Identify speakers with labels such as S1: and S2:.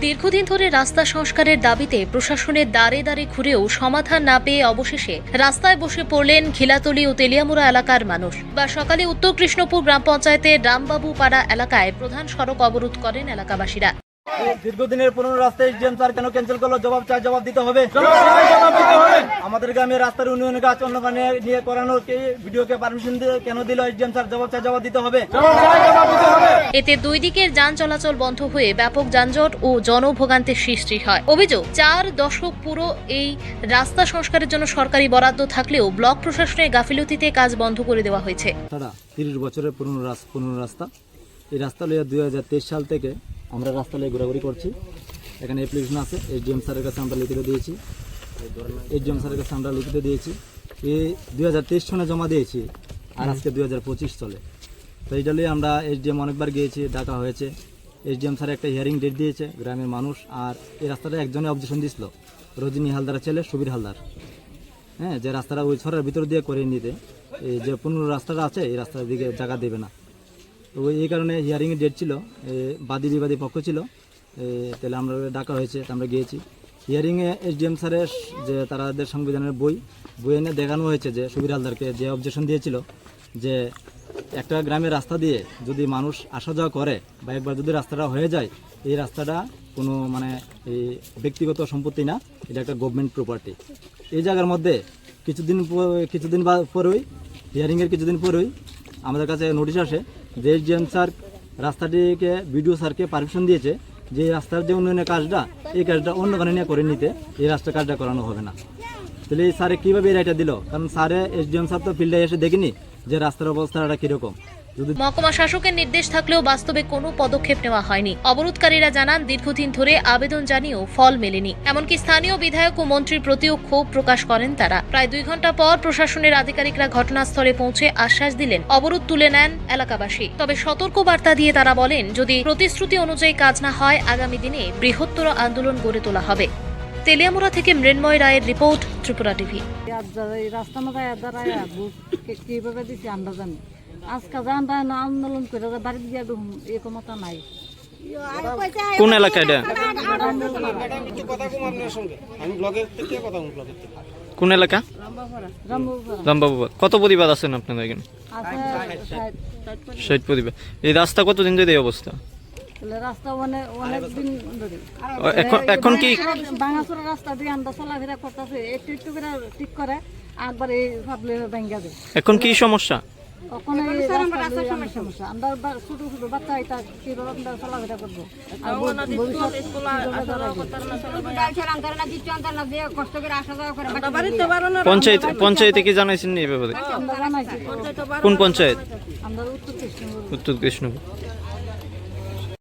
S1: দীর্ঘদিন ধরে রাস্তা সংস্কারের দাবিতে প্রশাসনের দ্বারে দ্বারে ঘুরেও সমাধান না পেয়ে অবশেষে রাস্তায় বসে পড়লেন খিলাতলি ও তেলিয়ামুড়া এলাকার মানুষ। বা সকালে উত্তর কৃষ্ণপুর গ্রাম পঞ্চায়েতের রামবাবু পাড়া এলাকায় প্রধান সড়ক অবরোধ করেন এলাকাবাসীরা।
S2: দীর্ঘদিনের পুরনো রাস্তায় জিএম স্যার কেন ক্যান্সেল করল? জবাব চাই জবাব দিতে হবে। আমাদের গ্রামে রাস্তার উন্নয়নের কাজ অন্য নিয়ে করানো ভিডিওকে পারমিশন দিয়ে কেন দিল জিএম স্যার? জবাব চাই জবাব দিতে হবে।
S1: এতে দুই দিকের যান চলাচল বন্ধ হয়ে ব্যাপক যানজট ও জনভোগান্তির সৃষ্টি হয়। অভিযোগ চার দশক পুরো এই রাস্তা সংস্কারের জন্য সরকারি বরাদ্দ থাকলেও ব্লক প্রশাসনের গাফিলতিতে কাজ বন্ধ করে দেওয়া হয়েছে।
S2: তারা তিরিশ বছরের পুরনো রাস্তা। এই রাস্তা লইয়া দুই হাজার তেইশ সাল থেকে আমরা রাস্তা লিয়ে ঘোরাঘুরি করছি। এখানে অ্যাপ্লিকেশন আছে এসডিএম স্যারের কাছে আমরা লিখিত দিয়েছি। এসডিএম স্যারের কাছে আমরা লিখিত দিয়েছি। এই দুই হাজার তেইশ সনে জমা দিয়েছি আর আজকে দুই হাজার পঁচিশ চলে। তো এইটা নিয়ে আমরা এসডিএম অনেকবার গিয়েছি ডাকা হয়েছে। এসডিএম স্যার একটা হিয়ারিং ডেট দিয়েছে গ্রামের মানুষ আর এই রাস্তাটা একজনে অবজেকশন দিছিল রজনী হালদারের ছেলে সুবীর হালদার। হ্যাঁ যে রাস্তাটা ওই ছড়ার ভিতর দিয়ে করে নিতে এই যে পুনর রাস্তাটা আছে এই রাস্তার দিকে জায়গা দেবে না। তো এই কারণে হিয়ারিংয়ের ডেট ছিল বাদী বিবাদী পক্ষ ছিল তাহলে আমরা ডাকা হয়েছে আমরা গিয়েছি। হিয়ারিংয়ে এসডিএম স্যারের যে তাদের সংবিধানের বই বই এনে দেখানো হয়েছে যে সুবীর হালদারকে যে অবজেকশন দিয়েছিল, যে একটা গ্রামের রাস্তা দিয়ে যদি মানুষ আসা যাওয়া করে বা একবার যদি রাস্তাটা হয়ে যায়, এই রাস্তাটা কোনো মানে এই ব্যক্তিগত সম্পত্তি না, এটা একটা গভর্নমেন্ট প্রপার্টি এই জায়গার মধ্যে কিছুদিন কিছুদিন পরেই হিয়ারিংয়ের কিছুদিন পরেই আমাদের কাছে নোটিশ আসে যে জিএম স্যার রাস্তাটিকে, বিডিও স্যারকে পারমিশন দিয়েছে যে রাস্তার যে উন্নয়নের কাজটা, এই কাজটা অন্য কারণে নিয়ে করে নিতে, এই রাস্তার কাজটা করানো হবে না। তাহলে এই স্যারে কীভাবে এই রায়টা দিল? কারণ স্যারে এসডিএম স্যার তো ফিল্ডে এসে দেখিনি যে রাস্তার অবস্থাটা কীরকম।
S1: মহকুমা শাসকের নির্দেশ থাকলেও বাস্তবে কোনো পদক্ষেপ নেওয়া হয়নি। অবরোধকারীরা জানান দীর্ঘদিন ধরে আবেদন জানিয়েও ফল মেলেনি। এমনকি স্থানীয় বিধায়ক ও মন্ত্রীর প্রতিও ক্ষোভ প্রকাশ করেন তারা। প্রায় দুই ঘণ্টা পর প্রশাসনের আধিকারিকরা ঘটনাস্থলে পৌঁছে আশ্বাস দিলেন অবরোধ তুলে নেন এলাকাবাসী। তবে সতর্ক বার্তা দিয়ে তারা বলেন যদি প্রতিশ্রুতি অনুযায়ী কাজ না হয় আগামী দিনে বৃহত্তর আন্দোলন গড়ে তোলা হবে। তেলিয়ামুড়া থেকে মৃন্ময় রায়ের রিপোর্ট ত্রিপুরা টিভি।
S3: রাস্তা কীভাবে দিচ্ছে আমরা জানি। আজকে জান না আন্দোলন করে গিয়ে ক্ষমতা নাই।
S4: কোন এলাকা এটা? কোন এলাকা? কত প্রতিবাদ আছেন আপনাদের এখানে?
S3: ষাট-
S4: প্রতিবাদ। এই রাস্তা কতদিন ধরে এই অবস্থা? এখন এখন কি
S3: রাস্তা দিয়ে আমরা চলাফেরা করতেছে একটু একটু করে ঠিক করে একবার এই ভাবলে ভেঙ্গা দেয়
S4: এখন কি সমস্যা?
S3: আমরা ছোট ছোট বাচ্চা এটা কীভাবে আমরা চলাফেরা করব?
S4: পঞ্চায়েত পঞ্চায়েতে কি জানাইছেন নি এই ব্যাপারে? কোন পঞ্চায়েত?
S3: উত্তর কৃষ্ণ
S4: উত্তর কৃষ্ণপুর